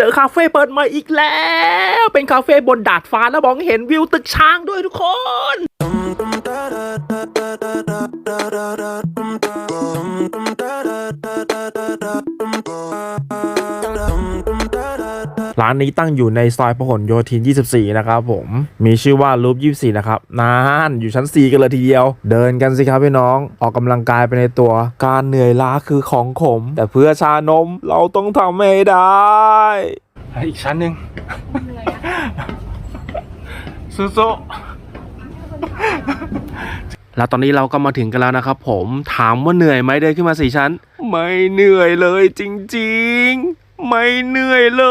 เจอคาเฟ่เปิดใหม่อีกแล้ว เป็นคาเฟ่บนดาดฟ้าแล้วมองเห็นวิวตึกช้างด้วยทุกคน ร้านนี้ตั้งอยู่ในซอยพหลโยธิน 24 นะครับผมมีชื่อว่ารูป24 นะครับนานอยู่ชั้น 4 กันเลยทีเดียว เดินกันสิครับพี่น้องออกกำลังกายไปในตัว การเหนื่อยล้าคือของขม แต่เพื่อชานมเราต้องทำให้ได้อีกชั้นหนึ่งสู้ๆแล้วตอนนี้เราก็มาถึงกันแล้วนะครับผมถามว่าเหนื่อยไหมเดินขึ้นมาสี่ชั้น ไม่เหนื่อยเลยจริงๆ ไม่เหนื่อยเล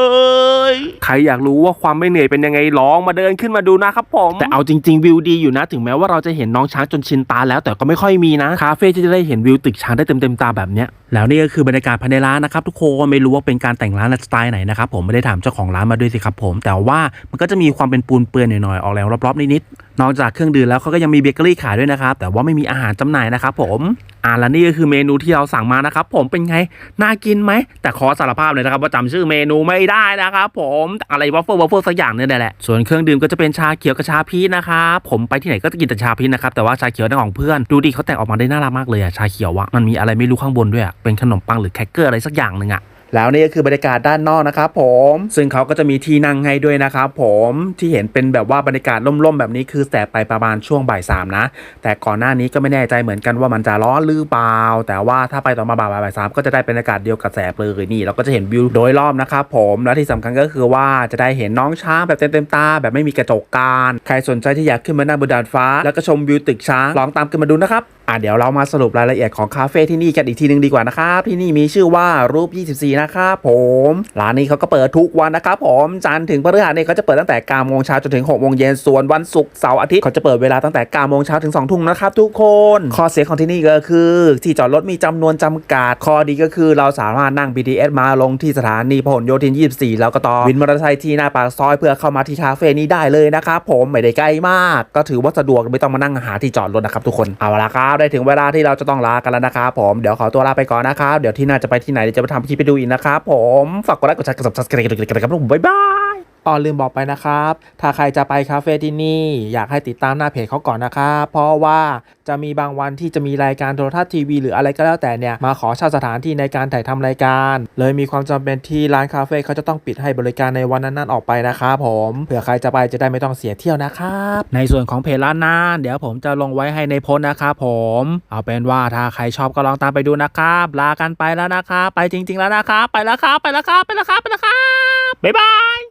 ย ใครอยากรู้ว่าความไม่เหนื่อยเป็นยังไงลองมาเดินขึ้นมาดูนะครับผมแต่เอาจริงๆวิวดีอยู่นะ ถึงแม้ว่าเราจะเห็นน้องช้างจนชินตาแล้วแต่ก็ไม่ค่อยมีนะคาเฟ่ที่จะได้เห็นวิวตึกช้างได้เต็มๆตาแบบเนี้ยแล้วนี่ก็คือบรรยากาศภายในร้านนะครับทุกคนไม่รู้ว่าเป็นการแต่งร้านสไตล์ไหนนะครับผมไม่ได้ถามเจ้าของร้านมาด้วยสิครับผม แต่ว่ามันก็จะมีความเป็นปูนเปื้อนหน่อยๆออกแรงรอบๆนิดๆนอกจากเครื่องดื่มแล้วเขาก็ยังมีเบเกอรี่ขายด้วยนะครับแต่ว่าไม่มีอาหารจำหน่ายนะครับผมอ่าและนี่ก็คือเมนูที่เราสั่งมานะครับผมเป็นไงน่ากินไหมแต่ขอสารภาพเลยนะครับว่าจำชื่อเมนูไม่ได้นะครับผมอะไรวัฟเฟิลวัฟเฟิลสักอย่างเนี่ยแหละ ส่วนเครื่องดื่มก็จะเป็นชาเขียวกับชาพีชนะครับผมไปที่ไหนก็จะกินแต่ชาพีชนะครับแต่ว่าชาเขียวในของเพื่อนดูดิเขาแต่งออกมาได้น่ารักมากเลยอะชาเขียวอะมันมีอะไรไม่รู้ข้างบนด้วยอะเป็นขนมปังหรือแครกเกอร์อะไรสักอย่างหนึ่งอะ แล้วนี่ก็คือบรรยากาศด้านนอกนะครับผมซึ่งเขาก็จะมีที่นั่งให้ด้วยนะครับผมที่เห็นเป็นแบบว่าบรรยากาศร่มๆแบบนี้คือแต่ไปประมาณช่วงบ่ายสามนะ แต่ก่อนหน้านี้ก็ไม่แน่ใจเหมือนกันว่ามันจะร้อนหรือเปล่า แต่ว่าถ้าไปตอนมาบ่ายบ่ายสามก็จะได้บรรยากาศเดียวกับแสบเลยนี่ เราก็จะเห็นวิวโดยรอบนะครับผมและที่สำคัญก็คือว่าจะได้เห็นน้องช้างแบบเต็มๆตา แบบไม่มีกระจกการใครสนใจที่อยากขึ้นมานั่งบนดาดฟ้า แล้วก็ชมวิวตึกช้างลองตามกันมาดูนะครับ อะเดี๋ยวเรามาสรุปรายละเอียดของคาเฟ่ที่นี่กันอีกทีหนึงดีกว่านะครับ ที่นี่มีชื่อว่ารูป 24 นะครับผม ร้านนี้เขาก็เปิดทุกวันนะครับผมจันทร์ถึงพฤหัสเนี่ยเขาจะเปิดตั้งแต่9โมงเช้าจนถึง6โมงเย็นส่วนวันศุกร์เสาร์อาทิตย์เขาจะเปิดเวลาตั้งแต่9โมงเช้าถึง2ทุ่มนะครับทุกคนข้อเสียของที่นี่ก็คือ ที่จอดรถมีจำนวนจำกัดข้อดีก็คือเราสามารถนั่ง BTS มาลงที่สถานีพหลโยธิน 24 แล้วก็ต่อวินมอเตอร์ไซค์ที่หน้าปากซอยเพื่อเข้ามาที่คาเฟ่นี้ได้เลยนะครับผมไม่ได้ใกล้มาก ก็ถือว่าสะดวกไม่ต้องมานั่งหาที่จอดรถนะครับทุกคนเอาละครับได้ถึงเวลาที่เราจะต้องลากันแล้วนะครับผมเดี๋ยวขอตัวลาไปก่อนนะครับเดี๋ยวที่หน่าจะไปที่ไหนเดี๋ยวจะไปทำคลิปไปดูอีกนะครับผมฝากกดไลค์กดแชร์กดซับสไครต์กันครับผมบ๊ายบาย อ๋อลืมบอกไปนะครับ ถ้าใครจะไปคาเฟ่ที่นี่ อยากให้ติดตามหน้าเพจเขาก่อนนะครับ เพราะว่าจะมีบางวันที่จะมีรายการโทรทัศน์ทีวีหรืออะไรก็แล้วแต่เนี่ย มาขอเช่าสถานที่ในการถ่ายทำรายการ เลยมีความจำเป็นที่ร้านคาเฟ่เขาจะต้องปิดให้บริการในวันนั้นๆออกไปนะครับผมเผื่อใครจะไปจะได้ไม่ต้องเสียเที่ยวนะครับในส่วนของเพจร้านนั้นเดี๋ยวผมจะลงไว้ให้ในโพสนะครับผมเอาเป็นว่าถ้าใครชอบก็ลองตามไปดูนะครับลากันไปแล้วนะครับไปจริง ๆ แล้วนะครับไปแล้วครับไปแล้วครับไปแล้วครับไปแล้วครับบ๊ายบาย